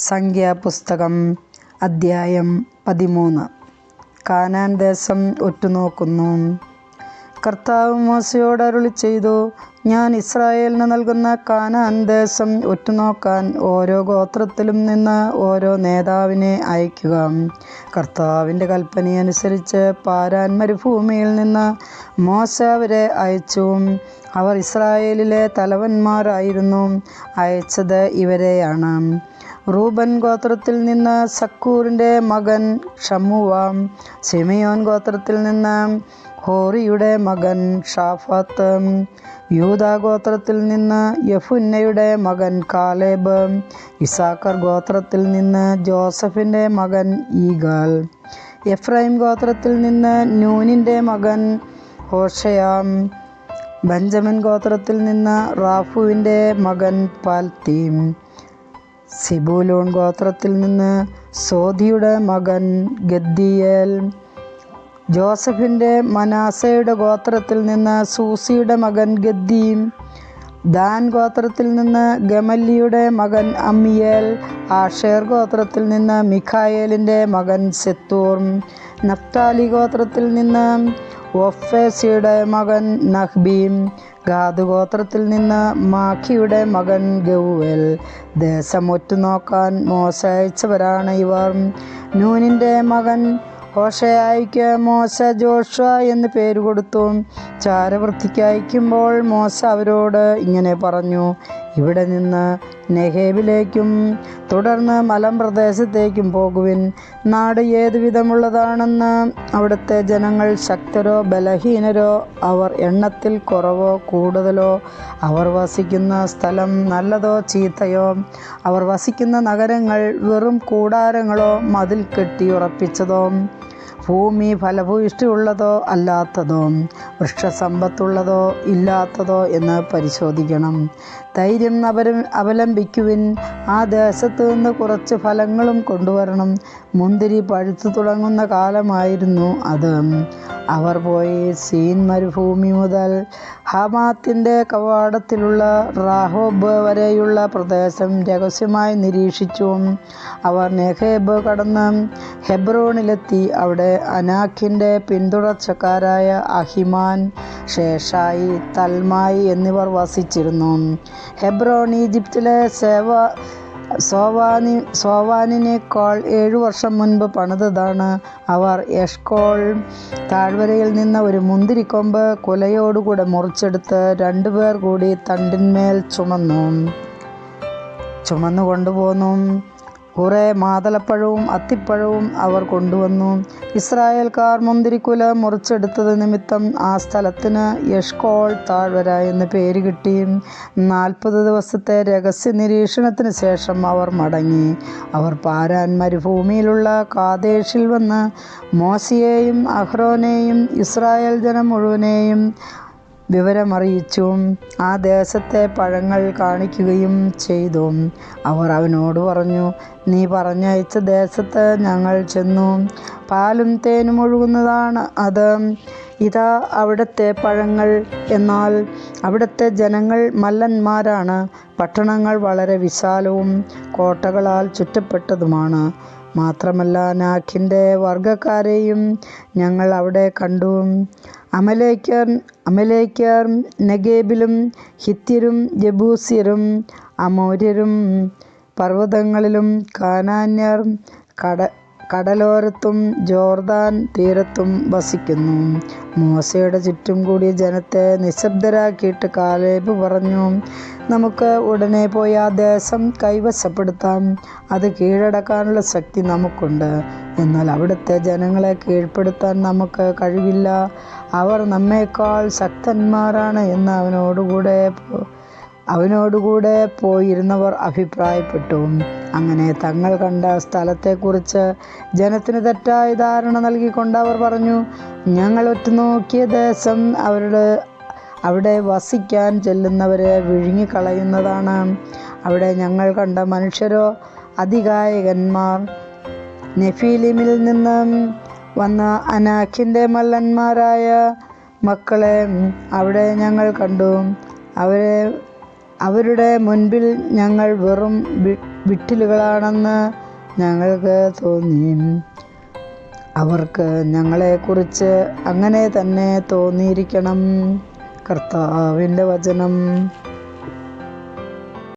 സംഖ്യാപുസ്തകം അദ്ധ്യായം പതിമൂന്ന്. കാനാൻ ദേശം ഒറ്റുനോക്കുന്നു കർത്താവ് മോശയോട് അരുളി ചെയ്തു ഞാൻ ഇസ്രായേലിന് നൽകുന്ന കാനാൻ ദേശം ഒറ്റുനോക്കാൻ ഓരോ ഗോത്രത്തിലും നിന്ന് ഓരോ നേതാവിനെ അയക്കുക. കർത്താവിന്റെ കൽപ്പനയനുസരിച്ച് പാരാൻ മരുഭൂമിയിൽ നിന്ന് മോശ അവരെ അയച്ചു. അവർ ഇസ്രായേലിലെ തലവന്മാരായിരുന്നു. അയച്ചത് ഇവരെയാണ്. റൂബൻ ഗോത്രത്തിൽ നിന്ന് സക്കൂറിന്റെ മകൻ ഷമുവാം സിമിയോൻ ഗോത്രത്തിൽ നിന്ന് ഹോറിയുടെ മകൻ ഷാഫത്ത്. യൂതാ ഗോത്രത്തിൽ നിന്ന് യഫുന്നയുടെ മകൻ കാലേബ്. ഇസാക്കർ ഗോത്രത്തിൽ നിന്ന് ജോസഫിന്റെ മകൻ ഈഗാൽ. എഫ്രൈം ഗോത്രത്തിൽ നിന്ന് നൂനിന്റെ മകൻ ഹോഷയാം ബെഞ്ചമിൻ ഗോത്രത്തിൽ നിന്ന് റാഫുവിന്റെ മകൻ പാൽത്തീം. സിബൂലൂൺ ഗോത്രത്തിൽ നിന്ന് സോദിയുടെ മകൻ ഗദ്ദിയേൽ. ജോസഫിന്റെ മനാസയുടെ ഗോത്രത്തിൽ നിന്ന് സൂസിയുടെ മകൻ ഗദ്ദീം. ദാൻ ഗോത്രത്തിൽ നിന്ന് ഗമല്ലിയുടെ മകൻ അമ്മിയേൽ. ആഷേർ ഗോത്രത്തിൽ നിന്ന് മിഖായേലിന്റെ മകൻ സെത്തൂർ. നഫ്താലി ഗോത്രത്തിൽ നിന്ന് ഒഫേസിയുടെ മകൻ നഹ്ബീം. ഗാദ് ഗോത്രത്തിൽ നിന്ന് മാഖിയുടെ മകൻ ഗൗവൽ. ദേശം ഒറ്റുനോക്കാൻ മോശ അയച്ചവരാണ് ഇവർ. നൂനിന്റെ മകൻ ഹോഷയായിക്ക് മോശ ജോഷ എന്ന് പേര് കൊടുത്തു ചാരവൃത്തിക്ക് അയക്കുമ്പോൾ മോശ അവരോട് ഇങ്ങനെ പറഞ്ഞു ഇവിടെ നിന്ന് നെഹേബിലേക്കും തുടർന്ന് മലമ്പ്രദേശത്തേക്കും പോകുവിൻ. നാട് ഏതു വിധമുള്ളതാണെന്ന് അവിടുത്തെ ജനങ്ങൾ ശക്തരോ ബലഹീനരോ അവർ എണ്ണത്തിൽ കുറവോ കൂടുതലോ അവർ വസിക്കുന്ന സ്ഥലം നല്ലതോ ചീത്തയോ അവർ വസിക്കുന്ന നഗരങ്ങൾ വെറും കൂടാരങ്ങളോ മതിൽ കെട്ടി ഉറപ്പിച്ചതോ. ഭൂമി ഫലഭൂയിഷ്ടിയുള്ളതോ അല്ലാത്തതോ വൃക്ഷസമ്പത്തുള്ളതോ ഇല്ലാത്തതോ എന്ന് പരിശോധിക്കണം. ധൈര്യം അവരും അവലംബിക്കുവിൻ. ആ ദേശത്തു നിന്ന് കുറച്ച് ഫലങ്ങളും കൊണ്ടുവരണം. മുന്തിരി പഴുത്തു തുടങ്ങുന്ന കാലമായിരുന്നു അത്. അവർ പോയി സീൻ മരുഭൂമി മുതൽ ഹമാത്തിന്റെ കവാടത്തിലുള്ള റാഹോബ് വരെയുള്ള പ്രദേശം രഹസ്യമായി നിരീക്ഷിച്ചു അവർ നെഹേബ് കടന്ന് ഹെബ്രോണിലെത്തി. അവിടെ അനാഖിന്റെ പിന്തുടർച്ചക്കാരായ അഹിമാൻ ഷേഷായി തൽമായി എന്നിവർ വസിച്ചിരുന്നു. ഹെബ്രോൺ ഈജിപ്തിലെ സേവ സോവാനി സോവാനിനേക്കാൾ ഏഴു വർഷം മുൻപ് പണിതതാണ് അവർ എഷ്കോൾ. താഴ്വരയിൽ നിന്ന് ഒരു മുന്തിരിക്കൊമ്പ് കുലയോടുകൂടെ മുറിച്ചെടുത്ത് രണ്ടുപേർ കൂടി തണ്ടിന്മേൽ ചുമന്നു. ചുമന്നു കൊണ്ടുപോന്നു കുറേ മാതളപ്പഴവും അത്തിപ്പഴവും അവർ കൊണ്ടുവന്നു. ഇസ്രായേൽക്കാർ മുന്തിരിക്കുല മുറിച്ചെടുത്തത് നിമിത്തം ആ സ്ഥലത്തിന് യഷ്കോൾ താഴ്വര എന്ന് പേര് കിട്ടി. നാൽപ്പത് ദിവസത്തെ രഹസ്യ നിരീക്ഷണത്തിന് ശേഷം അവർ മടങ്ങി. അവർ പാരാൻ മരുഭൂമിയിലുള്ള കാതേഷിൽ വന്ന് മോശയെയും അഹ്റോനെയും ഇസ്രായേൽ ജനം മുഴുവനെയും വിവരമറിയിച്ചു ആ ദേശത്തെ പഴങ്ങൾ കാണിക്കുകയും ചെയ്തു. അവർ അവനോട് പറഞ്ഞു നീ പറഞ്ഞയച്ച ദേശത്ത് ഞങ്ങൾ ചെന്നു. പാലും തേനും ഒഴുകുന്നതാണ് അത്. ഇതാ അവിടുത്തെ പഴങ്ങൾ. എന്നാൽ അവിടുത്തെ ജനങ്ങൾ മല്ലന്മാരാണ്. പട്ടണങ്ങൾ വളരെ വിശാലവും കോട്ടകളാൽ ചുറ്റപ്പെട്ടതുമാണ്. മാത്രമല്ല നാഖിന്റെ വർഗക്കാരെയും ഞങ്ങൾ അവിടെ കണ്ടു. അമലേക്കർ അമലേക്കർ നെഗേബിലും ഹിത്യരും ജബൂസ്യരും അമോര്യരും പർവതങ്ങളിലും കാനാന്യർ കട കടലോരത്തും ജോർദാൻ തീരത്തും വസിക്കുന്നു. മോശയുടെ ചുറ്റും കൂടി ജനത്തെ നിശബ്ദരാക്കിയിട്ട് കാലേബ് പറഞ്ഞു നമുക്ക് ഉടനെ പോയി ആ ദേശം കൈവശപ്പെടുത്താം. അത് കീഴടക്കാനുള്ള ശക്തി നമുക്കുണ്ട്. എന്നാൽ അവിടുത്തെ ജനങ്ങളെ കീഴ്പ്പെടുത്താൻ നമുക്ക് കഴിവില്ല. അവർ നമ്മേക്കാൾ ശക്തന്മാരാണ് എന്ന് അവനോടുകൂടെ അവനോടുകൂടെ പോയിരുന്നവർ അഭിപ്രായപ്പെട്ടു. അങ്ങനെ തങ്ങൾ കണ്ട സ്ഥലത്തെക്കുറിച്ച് ജനത്തിന് തെറ്റായ ധാരണ നൽകിക്കൊണ്ട് അവർ പറഞ്ഞു ഞങ്ങൾ ഒറ്റുനോക്കിയ ദേശം അവരുടെ അവിടെ വസിക്കാൻ ചെല്ലുന്നവരെ വിഴുങ്ങിക്കളയുന്നതാണ്. അവിടെ ഞങ്ങൾ കണ്ട മനുഷ്യരോ അധികായകന്മാർ നെഫീലിമിൽ നിന്നും വന്ന അനാഖിന്റെ മല്ലന്മാരായ മക്കളെ അവിടെ ഞങ്ങൾ കണ്ടു. അവരെ അവരുടെ മുൻപിൽ ഞങ്ങൾ വെറും വിട്ടിലുകളാണെന്ന് ഞങ്ങൾക്ക് തോന്നി അവർക്ക് ഞങ്ങളെക്കുറിച്ച് അങ്ങനെ തന്നെ തോന്നിയിരിക്കണം. കർത്താവിന്റെ വചനം.